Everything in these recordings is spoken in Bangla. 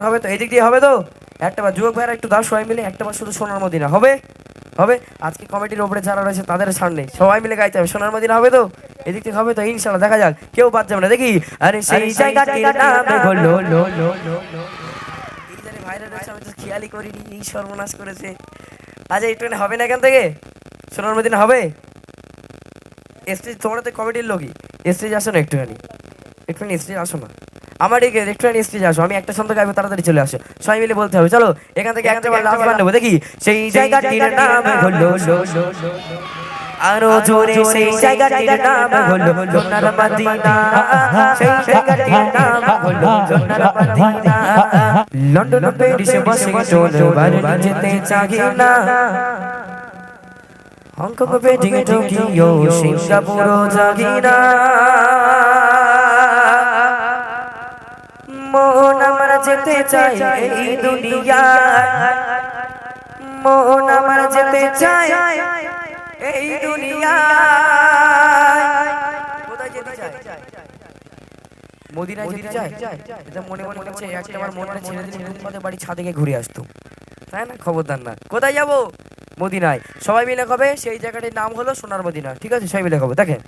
হবে তো? এদিক দিয়ে হবে তো? একটা বার যুবক ভাইরা একটু দাও সবাই মিলে একটা বার শুধু সোনার মদিনা। হবে? হবে? আজকে কমিটির ওপরে যারা রয়েছে তাদের সামনে। সবাই মিলে গাইতে হবে। সোনার মদিনা হবে তো? এদিক থেকে হবে তো? ইনশাল্লাহ দেখা যাক। কেউ বাদ যাবে না। দেখি? আরে সেই জায়গাটির নামে হলো ভাইরা রয়েছে আমি তো খেয়ালই করিনি। এই সর্বনাশ করেছে। আচ্ছা একটুখানি হবে না এখান থেকে? সোনার মদিনা হবে? স্টেজ তোমরা তো কমিটির লোকই স্টেজ আসো না একটুখানি। একটুখানি স্টেজ আসো না। আমার এই একটুখানি স্টেজ আসো আমি একটা ছন্দ গাইবো তাড়াতাড়ি চলে আসো। সবাই মিলে বলতে হবে চলো এখান থেকে একটা বার লাস্ট বার নেব দেখি সেই জায়গাটির নাম হলো আরও জোরে সেই জায়গাটির নাম হলো সোনার মদিনা সেই জায়গাটির নাম হলো সোনার মদিনা লন্ডন প্যারিস ওয়াশিংটন যেতে চাই না। Hong Kong Beijing Tokyo Singapore জাগিনা। মন আমার যেতে চাই এই দুনিয়া। মন আমার যেতে চাই এই দুনিয়া। কোথায় মনে মনে বাড়ি ছাদে ঘুরে আসতো। তাই না? খবরদার না। কোথায় যাব? মদিনায়। সবাই মিলে কবে? সেই জায়গাটির নাম হলো সোনার মদিনা। ঠিক আছে? সবাই মিলে কবে? দেখেন।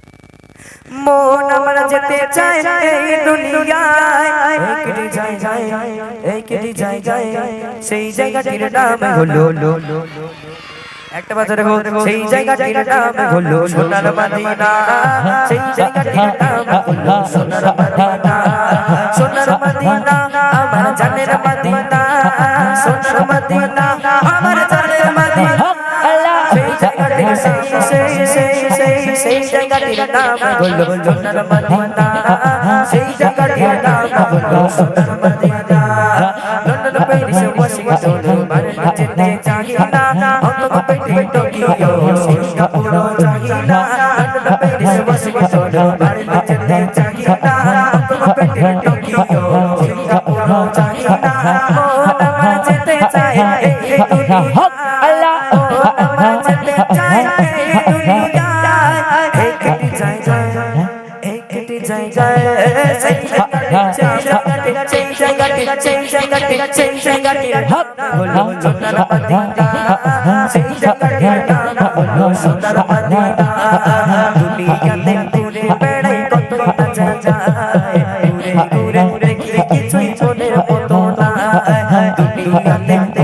মন আমার যেতে চায় এই দুনিয়ায়। একটি জায়গায় একটি জায়গায় সেই জায়গাটির নাম হলো একটা বাজার সেই জায়গাটির নাম হলো সোনার মদিনা। সেই জায়গাটির নাম হলো সোনার মদিনা। সোনার মদিনা, আমার জানের মদিনা। সোনার মদিনা সেই সেই সেই সেই সেই জায়গাটির নাম হলো সোনার মদিনা সেই জায়গাটির নাম হলো সোনার Medina London Paris Washington Berlin যেতে চাই না হংকং বেজিং টোকিও সিঙ্গাপুর যাই না লন্ডন প্যারিস ওয়াশিংটন বার্লিন যেতে চাই না হংকং বেজিং টোকিও সিঙ্গাপুর যাই না মন আমার যেতে চায় এই দুনিয়া ঘুরে ঘুরে কিছুই চোরের মতো না দুনিয়াতে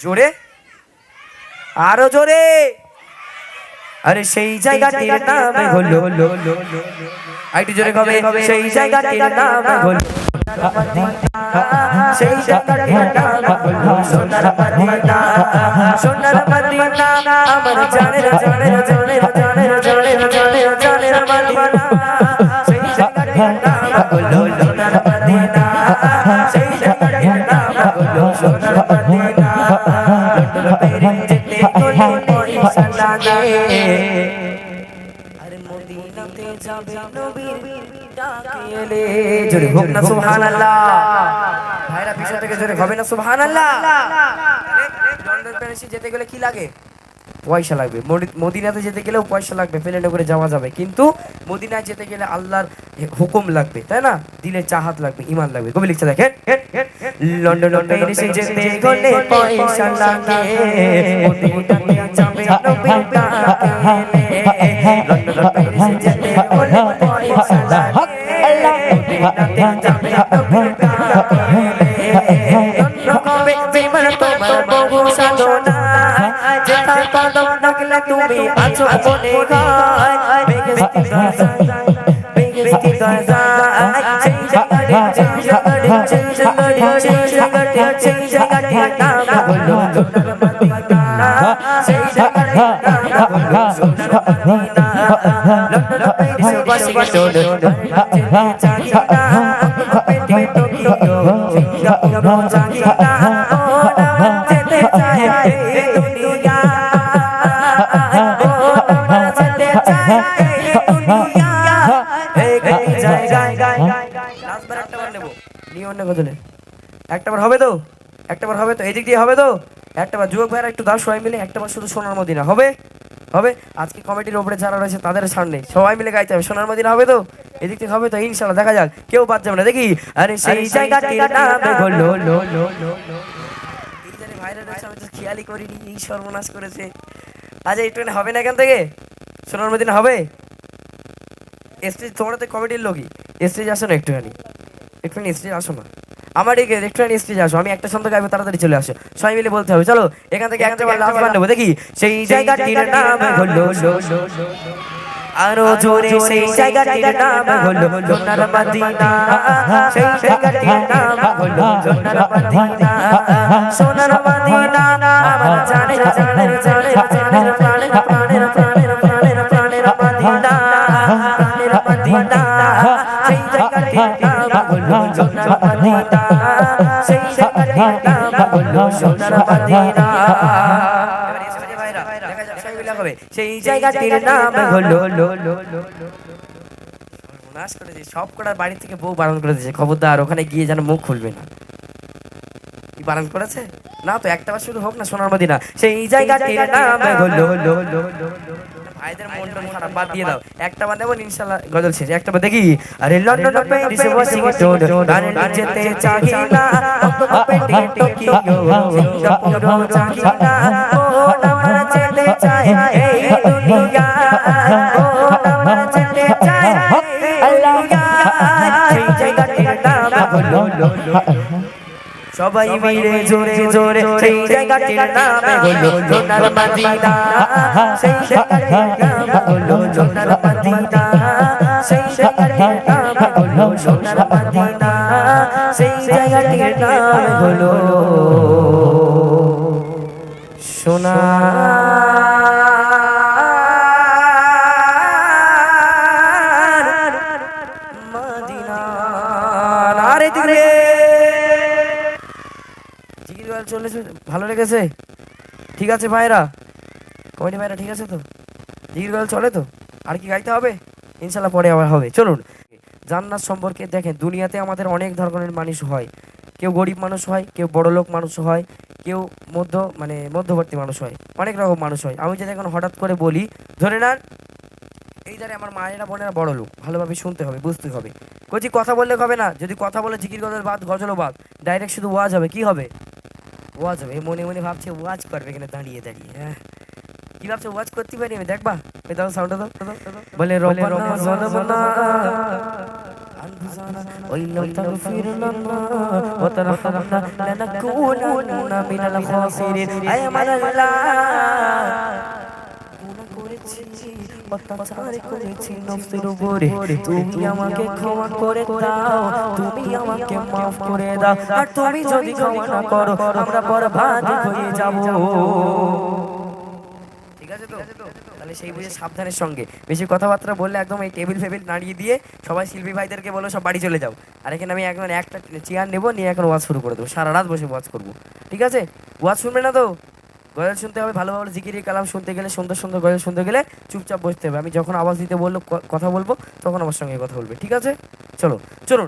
জোরে আরও জোরে আরে সেই জায়গাটির নাম হলো আইটি জোরে কবে সেই জায়গাটির নাম হলো সেই জায়গাটির নাম সোনার মদিনা সোনার মদিনা আমার জানের জানের জানের জানের জানের জানের জানের মদিনা সেই জায়গাটির নাম হলো সোনার মদিনা সেই জায়গাটির নাম হলো সোনার মদিনা লন্ডন প্যারিস যেতে কোলে পয়সা লাগে আরে মদিনাতে যাবে নবীর যেতে গেলে কি লাগে পয়সা লাগবে। মদি- মদিনাতে যেতে গেলেও পয়সা লাগবে প্লেনে করে যাওয়া যাবে। কিন্তু মদিনায় যেতে গেলে আল্লাহর হুকুম লাগবে তাই না? দিলে চাহাত লাগবে ইমান লাগবে। কবি লিখছে দেখেন। লন্ডন প্যারিসে যেতে গেলে পয়সা লাগে। মদিনাতে যাবে লন্ডন প্যারিসে যেতে গেলে পয়সা লাগে। মদিনাতে যাবে তোমার বহু সাধনা কদম ডাকলে তুমি আছো মনে গায় বেগস্তি গায় বেগস্তি গায় সেই জায়গাটি সেই জায়গাটি সেই জায়গাটি সেই জায়গাটি সেই হলো সোনার মদিনা সেই জায়গাটি নাম হলো সোনার সবাই মিলে সোনার মদিনা হবে গাইতে হবে সোনার মদিনা হবে তো এদিক থেকে হবে তো ইনশাল্লাহ দেখা যাক কেউ বাদ যাবে না দেখি আরে সেই জায়গাটির নাম করিনি এই সর্বনাশ করেছে আজ একটুখানি হবে না এখান থেকে সোনার মদিনা হবে? স্টেজ তোমরা তো কমিটির লোকই স্টেজ আসো না একটুখানি। একটুখানি স্টেজ আসো না। আমার এই একটুখানি স্টেজ আসো আমি একটা সন্ধ্যা গাইবো তাড়াতাড়ি চলে আসো। সবাই মিলে বলতে হবে চলো এখান থেকে একটা বার লাস্ট বার নেব দেখি। সেই জায়গাটির নাম হলো আরও জোরে সেই জায়গাটির নাম হলো সোনার মদিনা। সেই জায়গাটির নাম হলো সোনার মদিনা। সোনার মদিনা আমার জানের জানের প্রাণের প্রাণের প্রাণের প্রাণের সব কটার বাড়ি থেকে বউ বারণ করে দিয়েছে খবরদার ওখানে গিয়ে যেন মুখ খুলবে না কি বারণ করেছে না তো একটা বার শুরু হোক না সোনার মদিনা সেই জায়গাটির নাম হলো ভাইদের মন টন খারাপ বাদ দিয়ে দাও একটা বার নেব ইনশাল্লাহ গজল শেষ একটা বার দেখি আরে লন্ডন প্যারিস ওয়াশিংটন আর যেতে চাহি না লন্ডন প্যারিস টোকিও সিঙ্গাপুর চাহি না ও নামার যেতে চাই এই দুনিয়া ও নামার যেতে চাই আল্লাহ সেই জায়গাটির নাম হলো লো লো সবাই মিলে জোরে জোরে সেই জায়গাটির নাম হলো সোনার মদিনা সেই জায়গাটির নাম হলো সোনার মদিনা সেই জায়গাটির নাম হলো সোনার মদিনা সেই জায়গাটির নাম হলো সোনার জিগির চলেছে ভালো লেগেছে? ঠিক আছে ভাইরা। কমেডি ভাইরা, ঠিক আছে তো? জিগির গাল চলে তো? আর কি গাইতে হবে? ইনশাল্লাহ পরে আবার হবে। চলুন। জান্নাত সম্পর্কে দেখেন, দুনিয়াতে আমাদের অনেক ধরনের মানুষ হয়। কেউ গরিব মানুষ হয়, কেউ বড় লোক মানুষ হয়, কেউ মধ্য মানে মধ্যবর্তী মানুষ হয়। অনেক রকম মানুষ হয়। আমি যদি এখন হঠাৎ করে বলি, ধরে নেন, এই ধারে আমার মায়েরা, বোনেরা বড় লোক। ভালোভাবে শুনতে হবে, বুঝতে হবে। কচি কথা বললে হবে না। যদি কথা বলে জিকির গজল বাদ, গজলও বাদ ডাইরেক্ট শুধু ওয়াজ হবে। কি হবে? ওয়াজ হবে এই মনে মনে ভাবছে ওয়াজ করবে এখানে দাঁড়িয়ে দাঁড়িয়ে হ্যাঁ কি ভাবছে ওয়াজ করতে পারি আমি দেখবা ওই দাও সাউন্ডটা দাও দাও, দাও, দাও। বলে রব্বানা যালামনা أنفسنا وإن لم تغفر لنا وترحمنا لنكونن من الخاسرين أي من الله গুনাহ করেছি, সাবধানের সঙ্গে বেশি কথাবার্তা বললে একদম এই টেবিল ফেবিল নাড়িয়ে দিয়ে সবাই শিল্পী ভাইদেরকে বলো সব বাড়ি চলে যাও আর এখানে আমি একদম একটা চেয়ার নেব নিয়ে এখন ওয়াজ শুরু করে দেবো সারা রাত বসে ওয়াজ করব ঠিক আছে ওয়াজ শুনবে না তো গজল শুনতে হবে ভালো ভালো জিকিরি কালাম শুনতে গেলে, সুন্দর সুন্দর গজল শুনতে গেলে চুপচাপ বসতে হবে। আমি যখন আওয়াজ দিতে বলল কথা বলব, তখন আমার সঙ্গে কথা বলবে। ঠিক আছে? চলো, চলুন।